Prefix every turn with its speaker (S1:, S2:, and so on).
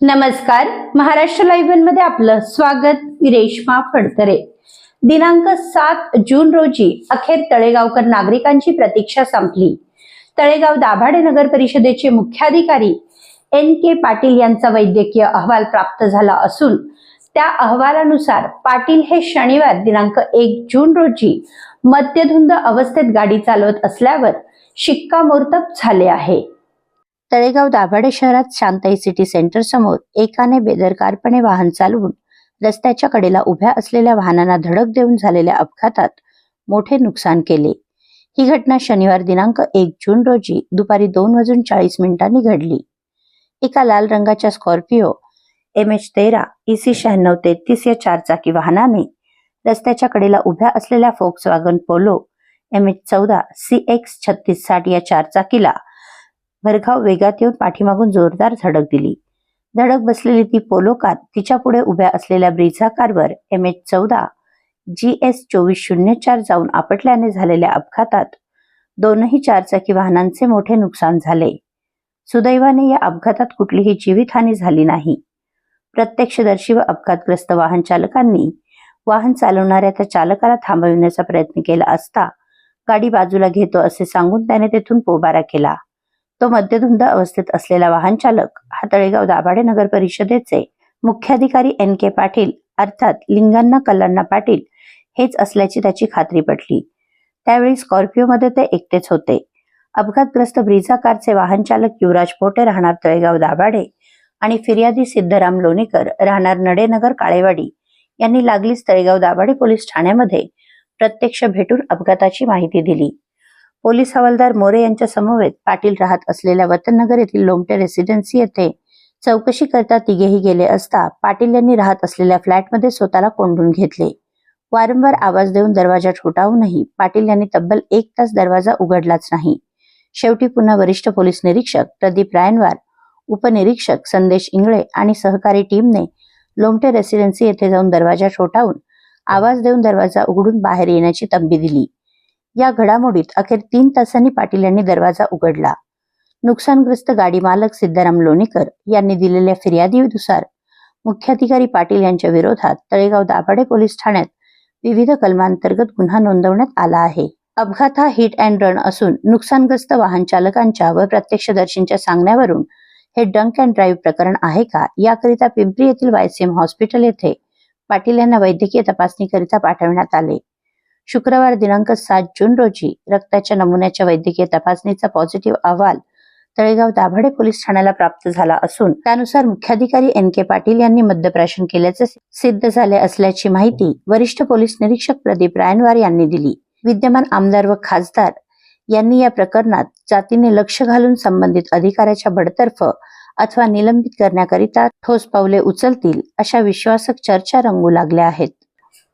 S1: नमस्कार. महाराष्ट्र लाईव्हमध्ये आपलं स्वागत मी रेश्मा फडतरे. दिनांक सात जून रोजी अखेर तळेगावकर नागरिकांची प्रतीक्षा संपली. तळेगाव दाभाडे नगर परिषदेचे मुख्याधिकारी एन के पाटील यांचा वैद्यकीय अहवाल प्राप्त झाला असून त्या अहवालानुसार पाटील हे शनिवार दिनांक एक जून रोजी मद्यधुंद अवस्थेत गाडी चालवत असल्यावर शिक्कामोर्तब झाले आहे. तळेगाव दाभाडे शहरात शांताई सिटी सेंटर समोर एकाने बेदरकारपणे वाहन चालवून रस्त्याच्या कडेला उभ्या असलेल्या वाहनांना धडक देऊन झालेल्या अपघातात मोठे नुकसान केले. ही घटना शनिवार दिनांक एक जून रोजी दुपारी दोन वाजून चाळीस मिनिटांनी घडली. एका लाल रंगाच्या स्कॉर्पिओ एम एच तेरा इसी शहाण्णव तेहतीस या चारचाकी वाहनाने रस्त्याच्या कडेला उभ्या असलेल्या Volkswagen Polo M H चौदा सी एक्स छत्तीस साठ या चारचाकीला भरघाव वेगात येऊन पाठीमागून जोरदार झडक दिली. धडक बसलेली ती पोलो कार तिच्या पुढे उभ्या असलेल्या ब्रिझा कारवर एम एच चौदा जी एस चोवीस शून्य चार जाऊन आपटल्याने झालेल्या अपघातात दोनही चारचाकी वाहनांचे मोठे नुकसान झाले. सुदैवाने या अपघातात कुठलीही जीवितहानी झाली नाही. प्रत्यक्षदर्शी व अपघातग्रस्त वाहन चालकांनी वाहन चालवणाऱ्या त्या चालकाला थांबविण्याचा प्रयत्न केला असता गाडी बाजूला घेतो असे सांगून त्याने तेथून पोबारा केला. तो मद्यधुंद अवस्थेत असलेला वाहन चालक हा तळेगाव दाभाडे नगर परिषदेचे मुख्याधिकारी एन के पाटील अर्थात लिंगांना कल्लांना पाटील हेच असल्याची त्याची खात्री पटली. त्यावेळी स्कॉर्पिओमध्ये ते एकटेच होते. अपघातग्रस्त ब्रिझा कारचे वाहन चालक युवराज पोटे राहणार तळेगाव दाभाडे आणि फिर्यादी सिद्धराम लोणीकर राहणार नडेनगर काळेवाडी यांनी लागलीच तळेगाव दाभाडे पोलीस ठाण्यामध्ये प्रत्यक्ष भेटून अपघाताची माहिती दिली. पोलीस हवालदार मोरे यांच्या समवेत पाटील राहत असलेल्या वतननगर येथील लोमटे रेसिडेन्सी येथे चौकशी करता तिघेही गेले असता पाटील यांनी राहत असलेल्या फ्लॅटमध्ये स्वतःला कोंडून घेतले. वारंवार आवाज देऊन दरवाजा ठोठावूनही पाटील यांनी तब्बल एक तास दरवाजा उघडलाच नाही. शेवटी पुन्हा वरिष्ठ पोलीस निरीक्षक प्रदीप रायनवार उपनिरीक्षक संदेश इंगळे आणि सहकारी टीमने लोमटे रेसिडेन्सी येथे जाऊन दरवाजा ठोठावून आवाज देऊन दरवाजा उघडून बाहेर येण्याची तंबी दिली. या घडामोडीत अखेर तीन तासांनी पाटील यांनी दरवाजा उघडला. नुकसानग्रस्त गाडी मालक सिद्धाराम लोणीकर यांनी दिलेल्या फिर्यादीनुसार मुख्याधिकारी पाटील यांच्या विरोधात तळेगाव दाभाडे पोलीस ठाण्यात विविध कलमांतर्गत गुन्हा नोंदवण्यात आला आहे. अपघात हा हिट अँड रन असून नुकसानग्रस्त वाहन चालकांच्या व प्रत्यक्षदर्शींच्या सांगण्यावरून हे डंक अँड ड्राईव्ह प्रकरण आहे का? याकरिता पिंपरी येथील वायसीएम हॉस्पिटल येथे पाटील यांना वैद्यकीय तपासणीकरिता पाठवण्यात आले. शुक्रवार दिनांक सात जून रोजी रक्ताच्या नमुन्याच्या वैद्यकीय तपासणीचा पॉझिटिव्ह अहवाल तळेगाव दाभाडे पोलीस ठाण्याला प्राप्त झाला असून त्यानुसार मुख्याधिकारी एन के पाटील यांनी मद्यप्राशन केल्याचे सिद्ध झाले असल्याची माहिती वरिष्ठ पोलीस निरीक्षक प्रदीप रायनवार यांनी दिली. विद्यमान आमदार व खासदार यांनी या प्रकरणात जातीने लक्ष घालून संबंधित अधिकाऱ्याच्या बडतर्फ अथवा निलंबित करण्याकरिता ठोस पावले उचलतील अशा विश्वासक चर्चा रंगू लागल्या आहेत.